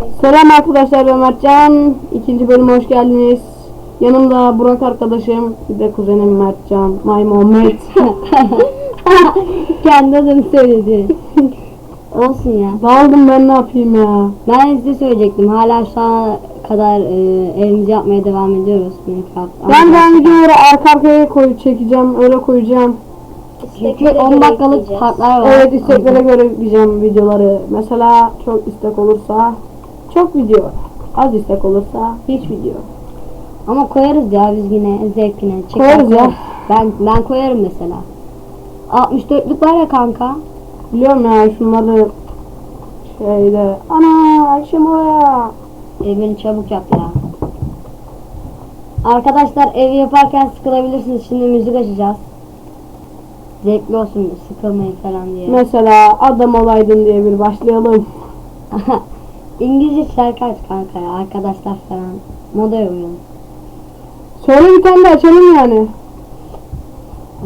Selam arkadaşlar ben Mertcan. İkinci bölüme hoş geldiniz. Yanımda Burak arkadaşım, bir de kuzenim Mertcan, My Muhammed. Kendi adını söyledi. Olsun ya. Daldım ben ne yapayım ya. Ben size söyleyecektim. Hala şu ana kadar e, evimizi yapmaya devam ediyoruz Minecraft. Ama Ben ben videoları arka arkaya koy çekeceğim, öyle koyacağım. Çünkü 10 dakikalık partlar var. Evet isteklere göre yükleyeceğim videoları. Mesela çok istek olursa çok video. Az istek olursa hiç video. Ama koyarız ya biz yine zevkine. Çeker Koyarız ya. Ben, ben koyarım mesela. 64'lük var ya kanka. Biliyorum ya şunları şeyde. Ana akşam oraya. Evini çabuk yap ya. Arkadaşlar evi yaparken sıkılabilirsiniz. Şimdi müzik açacağız. Zevkli olsun sıkılmayın falan diye. Mesela adam olaydın diye bir başlayalım. İngilizce şarkı aç kanka ya arkadaşlar falan. Moda uyuyor. Söyle bir tane de açalım yani.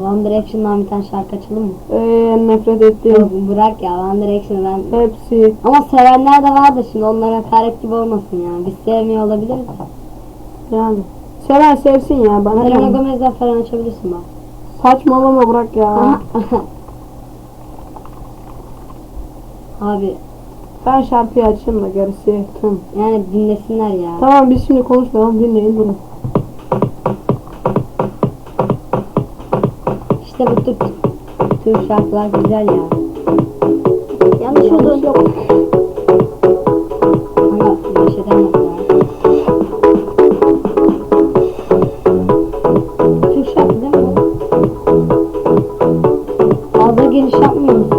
One Direction'dan bir tane şarkı açalım mı? Ee, nefret Yok ettiğim bırak ya One Direction'ı ben... hepsi. Ama sevenler de vardır şimdi onlara hakaret gibi olmasın yani. Biz sevmiyor olabiliriz de. Yani. Seven sevsin ya bana. Selena? Gomez'den falan açabilirsin bak. Saçmalama bırak ya. Abi Ben şarkıyı açayım da gerisi tüm. yani dinlesinler ya. Tamam biz şimdi konuşmayalım dinleyin durun. İşte bu tür, tür şarkılar güzel ya. Yanlış oldu. Yok. Ama bir şey demedim. Türk şarkı değil mi? Fazla geniş yapmıyor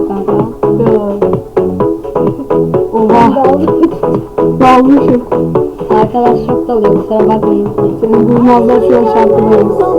Arkadaş çok dalıyor kusura bakmayın. Senin duymazlar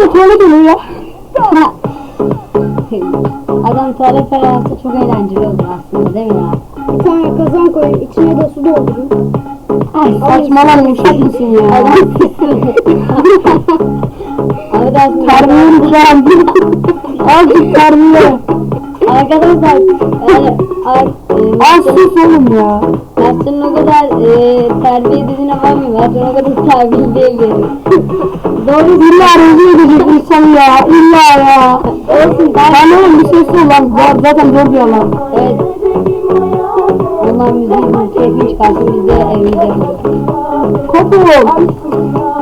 Orası tuvalet oluyor ya. Adam tuvalet yapsa çok eğlenceli olur aslında değil mi ya? Bir tane kazan koyun içine de su doldurun Ay Saçmalama yumuşak mısın ya? Abi de aslında Terbiyeni bırak. Azıcık terbiye. Arkadaşlar yani ar, e, sus oğlum ya. Mert'in o kadar e, terbiye dediğine bakmıyor. Mert'in o kadar terbiye değil yani. Doğru illa rezil edecek insan ya. İlla ya. Olsun ben Ben oğlum bir şey söyle lan. Zaten zor bir alan. evet. Onlar müziğin keyfini çıkarsın biz de evimize.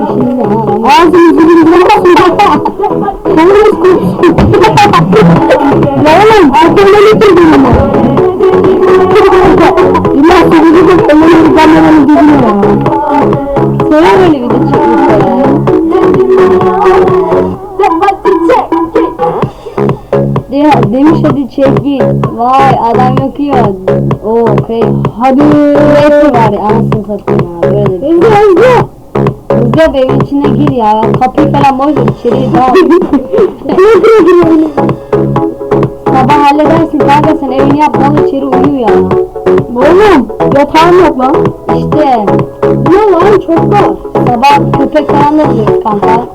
İşimiz ne ha? Ağzını dilini bulamazsın. Kolumuz kopsun. Ya oğlum arkamdan itirdin ama. İlla sevgili de kolunu kameranı dedin ya. Böyle bir de çıkmış ya. Demiş hadi çek git. Vay adam yakıyor. Oo okey. Hadi. Neyse ya anasını satayım ya. Böyle de. Hızlı hızlı. Hızlı evin içine gir ya. Kapıyı falan boş ver içeriye dal. Sabah halledersin evini yap içeri uyu ya. Oğlum yatağım yok lan. İşte Ne lan çok var. sabah köpek falan da kanka.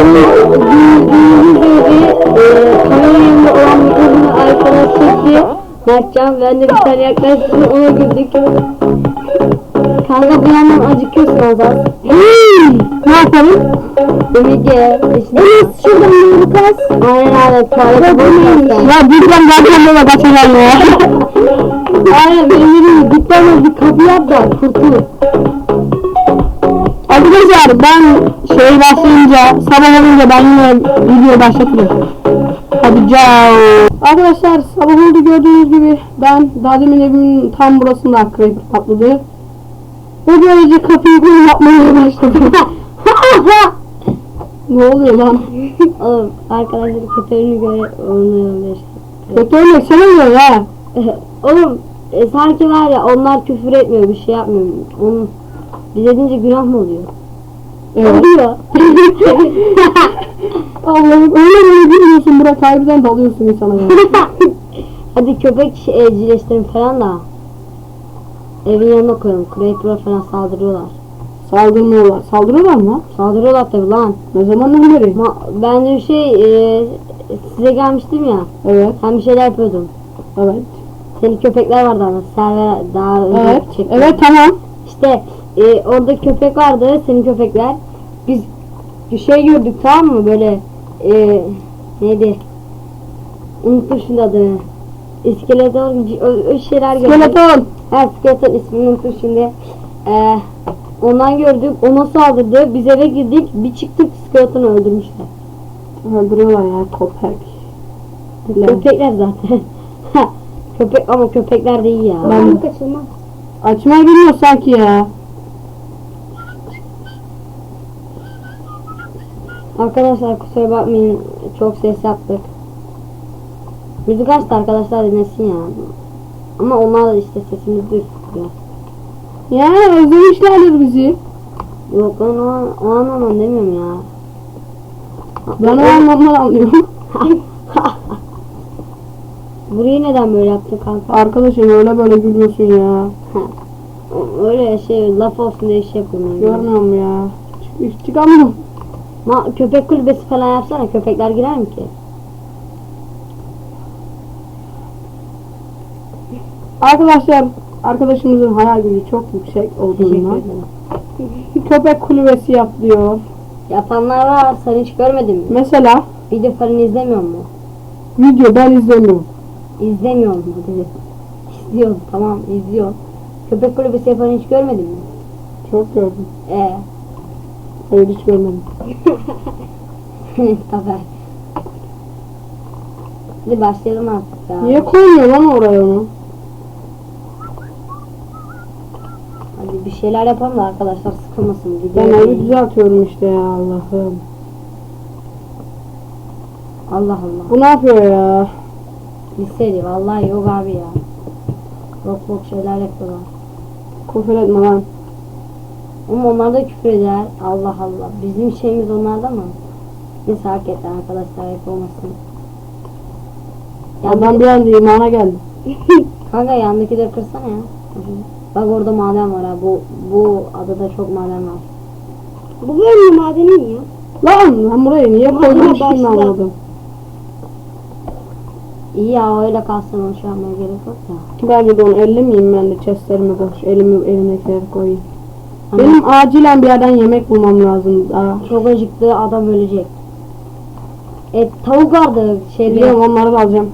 Arkadaşlar bildiğiniz gibi e, kameranın olan mikrofonu arkadaş çekti. Mertcan ben de bir tane yaklaştım ona güldük. Kanka bir yandan acıkıyorsun az az. ne yapalım? Ümit ye. Enes şuradan bir makas. Aynen abi tuvalete bulmuyorsun. Ya dipten zaten böyle kaçacağım ya. Aynen benim dediğim dipten bir kapı yap da kurtul. Arkadaşlar ben şey başlayınca sabah olunca ben yine video başlatırım. Hadi ciao. Arkadaşlar sabah oldu gördüğünüz gibi ben daha demin evimin tam burasında creeper patladı. Ve böylece kapıyı böyle yapmaya başladım. ne oluyor lan? Oğlum arkadaşlar köpeğini göre onu işte. Kötü örnek sen oluyor ya. Oğlum e, sanki var ya onlar küfür etmiyor bir şey yapmıyor. Onun bize deyince günah mı oluyor? Oluyor. Allah'ım öyle böyle gülüyorsun Burak harbiden dalıyorsun insana ya. Hadi köpek şey, evcilleştirin falan da. Evin yanına koyalım. Creeper'a falan saldırıyorlar. Saldırmıyorlar. Saldırıyorlar mı? Saldırıyorlar tabi lan. Ne zamandan beri? Ma ben de şey e, size gelmiştim ya. Evet, Ben bir şeyler yapıyordum. evet. Senin köpekler vardı ama server daha önce Evet, çektim. evet tamam. İşte e, orada köpek vardı senin köpekler. Biz bir şey gördük tamam mı böyle e, neydi? Unuttum şimdi adını. İskeletor o, o şeyler gördük. Skeleton. Ha skeleton ismini unuttum şimdi. E, ondan gördük. Ona saldırdı. Biz eve girdik. Bir çıktık skeletonu öldürmüşler. Öldürüyorlar ya köpek. Köpekler zaten. Köpek ama köpekler de iyi ya. Ben-. Açmayı bilmiyor sanki ya. Arkadaşlar kusura bakmayın çok ses yaptık. Müzik açtı arkadaşlar dinlesin ya. Ama onlar da işte sesimizi duyuyor. Ya özlemişlerdir bizi. Yok lan o, an- o anlamda demiyorum ya. Ben o anlamdan anlıyorum. Burayı neden böyle yaptın kanka? Arkadaşım öyle böyle gülüyorsun ya. Öyle şey laf olsun diye şey yapıyorum. Görmüyorum ya. Çık, çıkamıyorum. Ma köpek kulübesi falan yapsana köpekler girer mi ki? Arkadaşlar arkadaşımızın hayal gücü çok yüksek olduğundan köpek kulübesi yap diyor. Yapanlar var sen hiç görmedin mi? Mesela Video falan izlemiyor mu? video ben izlemiyorum. İzlemiyor mu dedi. İzliyorum tamam izliyor. Köpek kulübesi yapan hiç görmedin mi? Çok gördüm. Ee, Hayır hiç görmedim. tabii. Hadi başlayalım artık ya. Niye koymuyor lan oraya onu? Hadi bir şeyler yapalım da arkadaşlar sıkılmasın. Ben Video evi düzeltiyorum işte ya Allah'ım. Allah Allah. Bu ne yapıyor ya? Liseli vallahi yok abi ya. Yok yok şeyler yapıyorlar. Kufür etme lan. Ama onlar da küfür eder. Allah Allah. Bizim şeyimiz onlarda mı? Neyse hak etti arkadaşlar hep olmasın. Adam bir anda imana geldi. Kanka yandakileri kırsana ya. Bak orada maden var ha. Bu bu adada çok maden var. Bu bölümde madenin ya. Lan ben burayı niye koydum şimdi anladım. İyi ya öyle kalsın onu şu anmaya gerek yok ya. Bence de onu ellemeyeyim ben de chestlerimi boş. Elimi elimdekileri koyayım. Benim acilen bir yerden yemek bulmam lazım daha. çok acıktı adam ölecek. E tavuk vardı şeyde. Biliyorum onları da alacağım.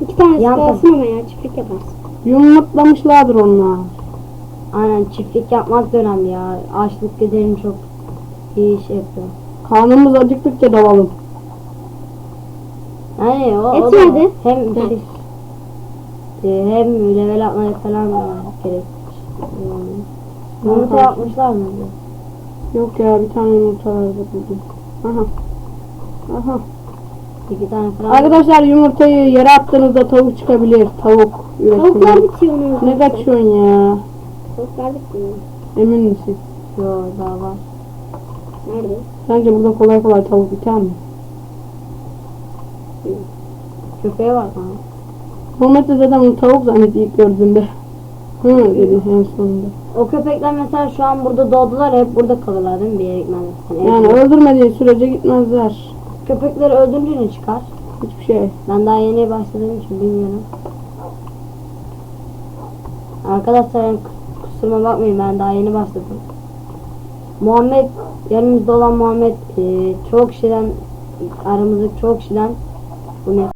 İki tanesi Yan kalsın ama ya çiftlik yaparsın. Yumurtlamışlardır onlar. Aynen çiftlik yapmak da önemli ya. Açlık giderim çok iyi şey yapıyor. Karnımız acıktıkça dalalım. Yani o, Et o da hem şey, e, hem level atmaya falan da gerek. Yani. Yumurta Aha. yapmışlar mı? Yok ya bir tane yumurta vardı buldum. Aha. Aha. İki tane falan. Arkadaşlar yumurtayı yere attığınızda tavuk çıkabilir. Tavuk Tavuklar üretimi. bitiyor onu. Ne kaçıyorsun ya? Tavuklar bitiyor. Emin misin? Yo daha var. Nerede? Sence burada kolay kolay tavuk biter mi? Köpeğe var ha. Muhammed de zaten onu tavuk zannetti ilk gördüğünde. Hı dedi en sonunda. O köpekler mesela şu an burada doğdular hep burada kalırlar değil mi bir yere gitmezler. Yani evde. öldürmediği sürece gitmezler. Köpekleri öldürünce ne çıkar? Hiçbir şey. Ben daha yeni başladığım için bilmiyorum. Arkadaşlar yani kus- kusuruma bakmayın ben daha yeni başladım. Muhammed yanımızda olan Muhammed e, çok şeyden aramızdaki çok kişiden bu map